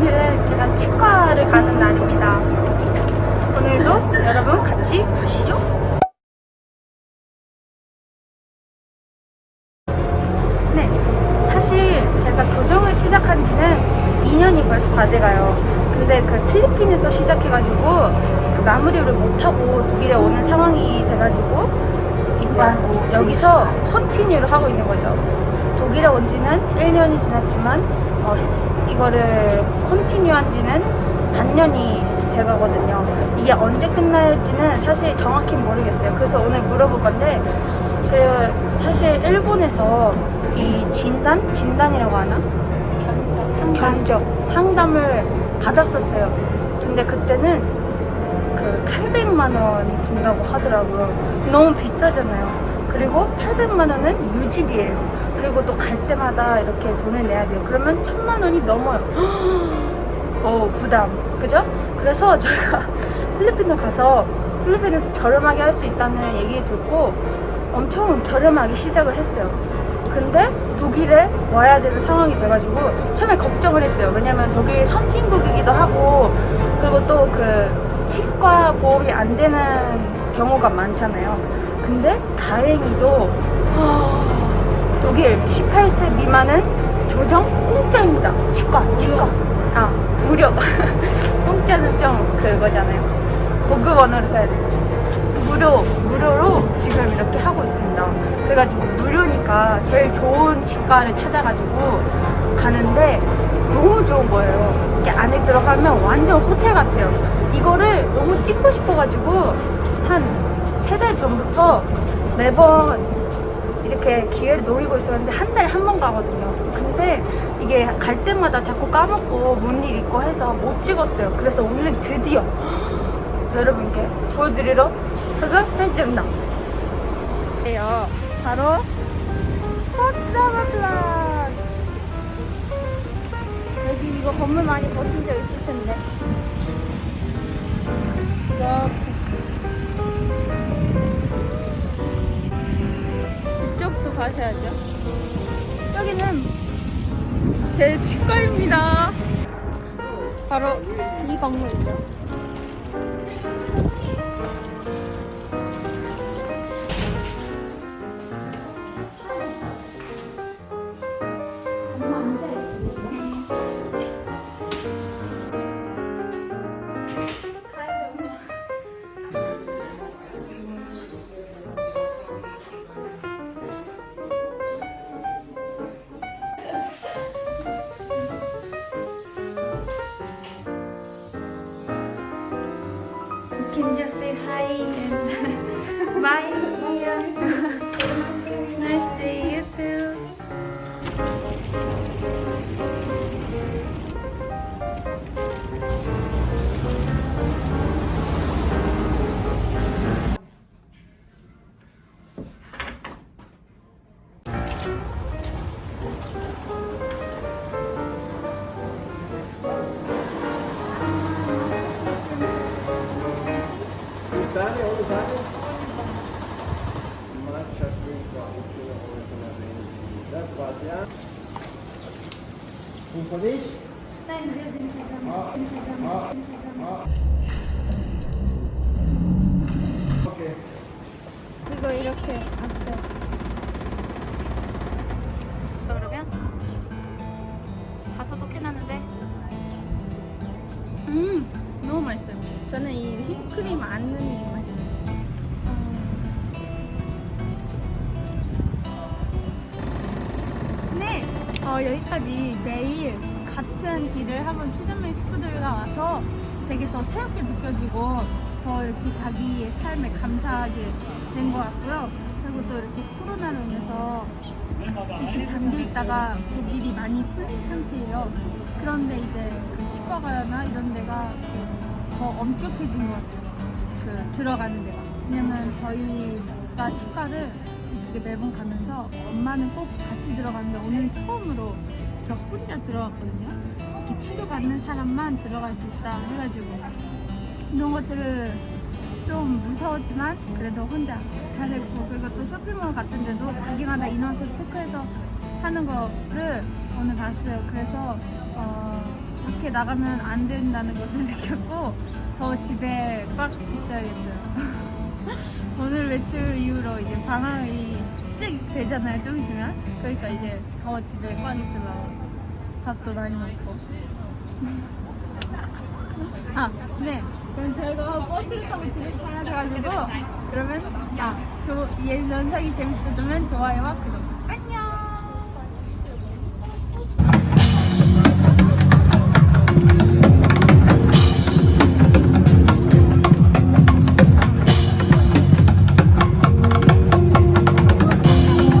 오늘은 제가 치과를 가는 날입니다. 오늘도 여러분 같이 가시죠. 네, 사실 제가 교정을 시작한 지는 2년이 벌써 다 돼가요. 근데 그 필리핀에서 시작해가지고 그 마무리를 못하고 독일에 오는 상황이 돼가지고 여기서 컨티뉴를 하고 있는 거죠. 독일에 온 지는 1년이 지났지만 어, 이거를 컨티뉴 한 지는 반년이 돼가거든요. 이게 언제 끝날지는 사실 정확히 모르겠어요. 그래서 오늘 물어볼 건데 그 사실 일본에서 이 진단? 진단이라고 하나? 견적, 상담 을 받았었어요. 근데 그때는 그 800만 원이 든다고 하더라고요. 너무 비싸잖아요. 그리고 800만 원은 유지비예요. 그리고 또 갈 때마다 이렇게 돈을 내야 돼요. 그러면 1000만 원이 넘어요. 어, 부담. 그죠? 그래서 저희가 필리핀을 가서 필리핀에서 저렴하게 할 수 있다는 얘기 듣고 엄청 저렴하게 시작을 했어요. 근데 독일에 와야 되는 상황이 돼가지고 처음에 걱정을 했어요. 왜냐면 독일 선진국이기도 하고 그리고 또 그 치과 보험이 안 되는 경우가 많잖아요. 근데 다행히도 독일 18세 미만은 조정 공짜입니다. 치과, 치과. 아, 무료. 공짜는 좀 그거잖아요. 고급 언어를 써야 돼요. 무료, 무료로 지금 이렇게 하고 있습니다. 그래가지고 무료니까 제일 좋은 치과를 찾아가지고 가는데 너무 좋은 거예요. 이렇게 안에 들어가면 완전 호텔 같아요. 이거를 너무 찍고 싶어가지고 한 세달 전부터 매번 이렇게 기회를 노리고 있었는데 한 달에 한 번 가거든요. 근데 이게 갈 때마다 자꾸 까먹고 뭔 일 있고 해서 못 찍었어요. 그래서 오늘은 드디어 여러분께 보여드리러 흑흑했습니다. 예요. 바로 포츠다마 플라츠. 여기 이거 건물 많이 보신 적 있을 텐데. 이렇 가셔야죠. 저기는 제 치과입니다. 바로 이 건물이죠. 엄마 앉아 있습니다. Bye. nice day, you too. 이거 이렇게 앞에. 그러면 다 소독해놨는데. 음, 너무 맛있어요. 저는 이 휘크림 안 넣는 게 맛있 어, 여기까지 매일 같은 길을 하면 최전민 식구들과 와서 되게 더 새롭게 느껴지고 더 이렇게 자기의 삶에 감사하게 된 것 같고요. 그리고 또 이렇게 코로나로 인해서 이렇게 잠겨 있다가 독일이 많이 풀린 상태예요. 그런데 이제 그 치과가나 이런 데가 더 엄격해진 것 같아요. 그 들어가는 데가. 왜냐면 저희가 치과를 이렇게 매번 가면서 엄마는 꼭 같이 들어가는데 오늘 처음으로 저 혼자 들어갔거든요. 이렇게 치료받는 사람만 들어갈 수 있다 해가지고 이런 것들을 좀 무서웠지만 그래도 혼자 잘했고 그리고 또 쇼핑몰 같은 데도 가게마다 인원수 체크해서 하는 거를 오늘 봤어요. 그래서 어, 밖에 나가면 안 된다는 것을 느꼈고 더 집에 꽉 있어야겠어요. 오늘 외출 이후로 이제 방학이 시작이 되잖아요. 좀 있으면. 그러니까 이제 더 집에 꽉 있으려고 밥도 많이 먹고. 아, 네. 그럼 저희가 버스를 타고 집에 가야 돼가지고 그러면 아, 저, 이 영상이 재밌었다면 좋아요와 구독